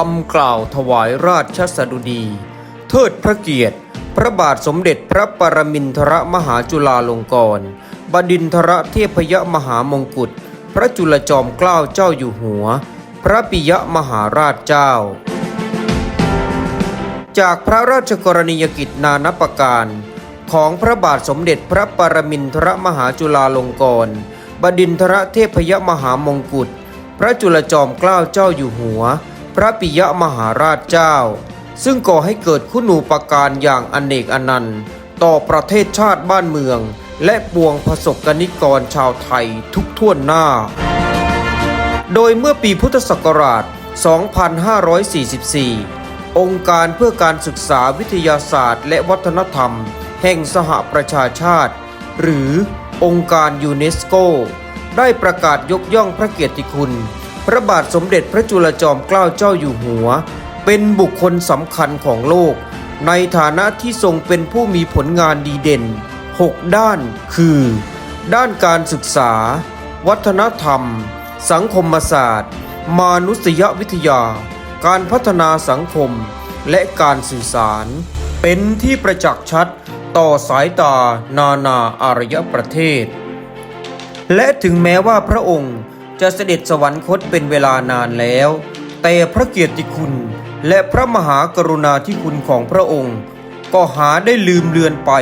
คำกล่าวถวายราชสดุดี เทิดพระเกียรติ พระบาทสมเด็จพระปรมินทรมหาจุฬาลงกรณบดินทรเทพยมหามงกุฎพระจุลจอมเกล้าเจ้าอยู่หัว พระปิยมหาราชเจ้า จากพระราชกรณียกิจนานับประการ ของพระบาทสมเด็จพระปรมินทรมหาจุฬาลงกรณบดินทรเทพยมหามงกุฎพระจุลจอมเกล้าเจ้าอยู่หัว พระปิยมหาราชเจ้า ซึ่งก่อให้เกิดคุณูปการอย่างอเนกอนันต์ ต่อประเทศชาติบ้านเมือง และปวงประสบกนิกรชาวไทยทุกท่วนหน้า โดยเมื่อปีพุทธศักราช 2544 องค์การเพื่อการศึกษาวิทยาศาสตร์ และวัฒนธรรม แห่งสหประชาชาติ หรือองค์การยูเนสโก ได้ประกาศยกย่องพระเกียรติคุณ พระบาทสมเด็จพระจุลจอมเกล้าเจ้าอยู่หัว เป็นบุคคลสำคัญของโลก ในฐานะที่ทรงเป็นผู้มีผลงานดีเด่น 6 ด้านคือ ด้านการศึกษา วัฒนธรรม สังคมศาสตร์ มานุษยวิทยา การพัฒนาสังคม และการสื่อสาร เป็นที่ประจักษ์ชัดต่อสายตานานาอารยประเทศ และถึงแม้ว่าพระองค์ จะเสด็จสวรรคตเป็นเวลานานแล้ว แต่พระเกียรติคุณและพระมหากรุณาธิคุณของพระองค์ ก็หาได้ลืมเลือนไป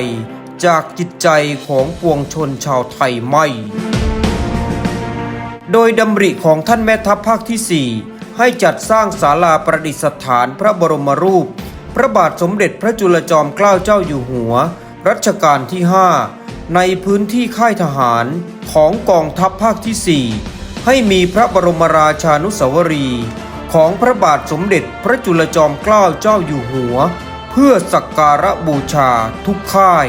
จากจิตใจของปวงชนชาวไทยไม่ โดยดำริของท่านแม่ทัพภาคที่ 4 ให้จัดสร้างศาลาประดิษฐานพระบรมรูป พระบาทสมเด็จพระจุลจอมเกล้าเจ้าอยู่หัว รัชกาลที่ 5 ในพื้นที่ค่ายทหารของกองทัพภาคที่ 4 ให้มีพระบรมราชานุสาวรีย์ของพระบาทสมเด็จพระจุลจอมเกล้าเจ้าอยู่หัว เพื่อสักการะบูชาทุกค่าย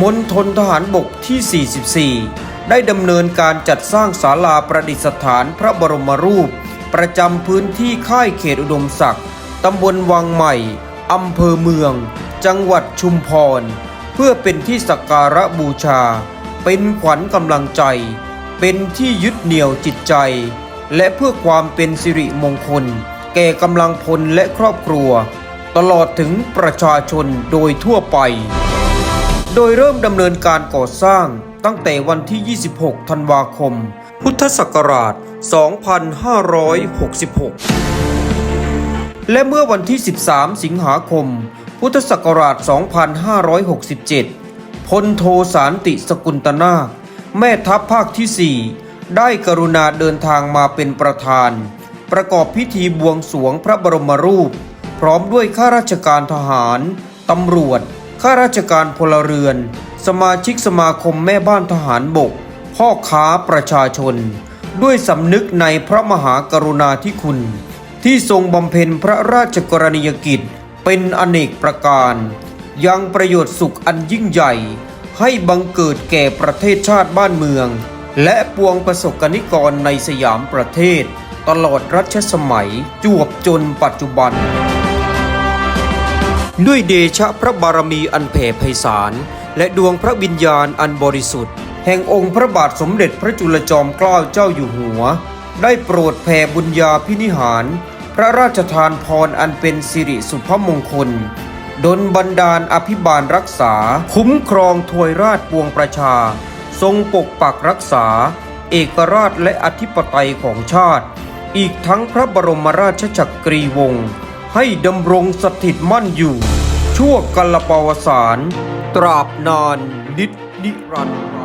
มณฑลทหารบกที่ 44 ได้ดำเนินการจัดสร้างศาลาประดิษฐานพระบรมรูป ประจำพื้นที่ค่ายเขตอุดมศักดิ์ตำบลวังใหม่อำเภอเมือง จังหวัดชุมพร เพื่อเป็นที่สักการะบูชา เป็นขวัญกำลังใจ เป็นที่ยึดเหนี่ยวจิตใจ และเพื่อความเป็นสิริมงคล แก่กำลังพลและครอบครัว ตลอดถึงประชาชนโดยทั่วไป โดยเริ่มดำเนินการก่อสร้างตั้งแต่วันที่ 26 ธันวาคม พุทธศักราช 2566 และเมื่อวันที่ 13 สิงหาคม พุทธศักราช 2567 พลโทสารติสกุลตนาค แม่ทัพภาคที่4ได้กรุณาเดินทางมาเป็นประธาน ประกอบพิธีบวงสรวงพระบรมรูป พร้อมด้วยข้าราชการทหาร ตำรวจ ข้าราชการพลเรือน สมาชิกสมาคมแม่บ้านทหารบก พ่อค้าประชาชน ด้วยสำนึกในพระมหากรุณาธิคุณ ที่ทรงบำเพ็ญพระราชกรณียกิจเป็นอเนกประการ ยังประโยชน์สุขอันยิ่งใหญ่ ให้บังเกิดแก่ประเทศชาติบ้านเมือง และปวงประสบกนิกรในสยามประเทศ ตลอดรัชสมัยจวบจนปัจจุบัน ด้วยเดชะพระบารมีอันแผ่ไพศาล และดวงพระวิญญาณอันบริสุทธิ์ แห่งองค์พระบาทสมเด็จพระจุลจอมเกล้าเจ้าอยู่หัว ได้โปรดแผ่บุญญาพินิหาร พระราชทานพรอันเป็นสิริสุภมงคล ดลบันดาลอภิบาลรักษา คุ้มครองถวยราชปวงประชา ทรงปกปักรักษา เอกราชและอธิปไตยของชาติ อีกทั้งพระบรมราชจักรีวงศ์ให้ดำรงสถิตมั่นอยู่ ชั่วกัลปวสาร ตราบนานนิดนิรันดร์